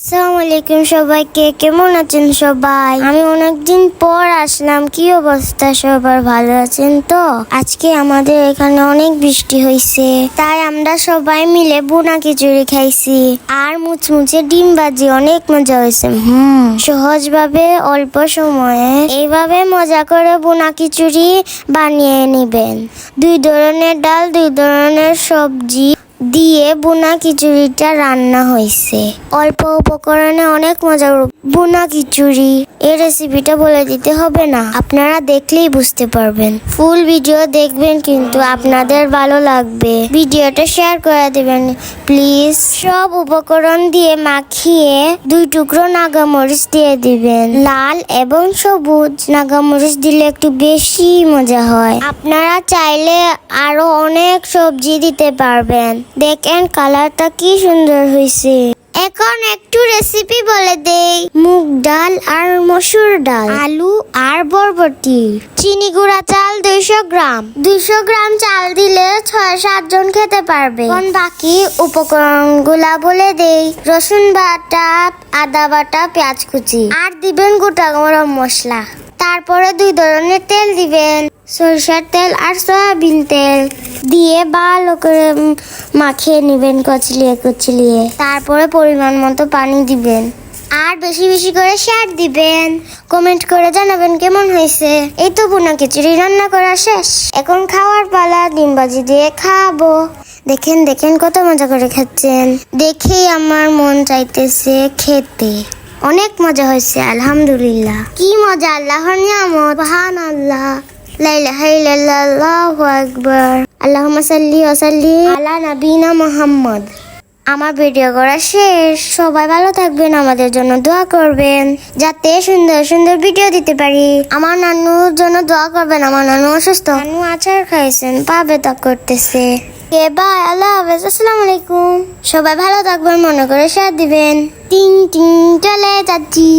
আসসালামু আলাইকুম সবাইকে, কেমন আছেন সবাই? আমি অনেকদিন পর আসলাম, কি অবস্থা সবার? ভালো আছেন তো? আজকে আমাদের এখানে অনেক বৃষ্টি হয়েছে তাই আমরা সবাই মিলে বুনা খিচুড়ি খাইছি। আর মুচমুচে ডিম ভাজি, অনেক মজা হয়েছে হুম, সহজভাবে অল্প সময়ে এইভাবে মজা করে বোনা খিচুড়ি বানিয়ে নিবেন। দুই ধরনের ডাল, দুই ধরনের সবজি। দিয়ে বুনা খিচুড়িটা রান্না হয়েছে। অল্প উপকরণে অনেক মজা বুনা খিচুড়ি। এই রেসিপিটা বলে দিতে হবে না। আপনারা দেখলেই বুঝতে পারবেন। ফুল ভিডিও দেখবেন কিন্তু আপনাদের ভালো লাগবে। ভিডিওটা শেয়ার করে দেবেন। প্লিজ সব উপকরণ দিয়ে মাখিয়ে দুই টুকরো নাগামরিচ দিয়ে দিবেন। লাল এবং সবুজ নাগামরিচ দিলে একটু বেশি মজা হয়। আপনারা চাইলে আরও অনেক সবজি দিতে পারবেন। দেখেন কালারটা কি সুন্দর হয়েছে এখন একটু রেসিপি বলে দেই। মুগ ডাল আর মসুর ডাল, আলু আর বরবটি, চিনি গুঁড়া চাল দুইশো গ্রাম। দুইশো গ্রাম চাল দিলে ছয় সাত জন খেতে পারবে। এখন বাকি উপকরণগুলা বলে দেই। রসুন বাটা, আদা বাটা, পেঁয়াজ কুচি। আর দিবেন গোটা গরম মশলা। তারপরে দুই ধরনের তেল দিবেন। সরিষার তেল আর সয়াবিন তেল দিয়ে ভালো করে মাখিয়ে নেবেন কচলিয়ে কচলিয়ে। তারপরে পরিমাণ মতো পানি দিবেন। আর বেশি বেশি করে শেয়ার দিবেন। কমেন্ট করে জানাবেন কেমন হয়েছে। এই তো বোনা খিচুড়ি রান্না করা শেষ। এখন খাওয়ার পালা, ডিম ভাজি দিয়ে খাব। দেখেন দেখেন কত মজা করে খাচ্ছেন। দেখেই আমার মন চাইতেছে খেতে। অনেক মজা হয়েছে, আলহামদুলিল্লাহ। কি মজা, আল্লাহর নিয়ামত মহান আল্লাহ লা ইলাহা ইল্লাল্লাহু আকবার আল্লাহুম্মা সাল্লি ওয়া সাল্লিম আলা নবিনা মুহাম্মদ আমার ভিডিও করা শেষ। সবাই ভালো থাকবেন, আমাদের জন্য দোয়া করবেন। যাতে সুন্দর সুন্দর ভিডিও দিতে পারি। আমার নানুর জন্য দোয়া করবেন, আমার নানু অসুস্থ। নানু আচার খাইছেন পা ব্যথা করতেছে। কে বাই, আল্লাহ হাফেজ, আসসালামু আলাইকুম। সবাই ভালো থাকবেন, মনে করে শেয়ার দিবেন। টিং টিং, চলে যাচ্ছি।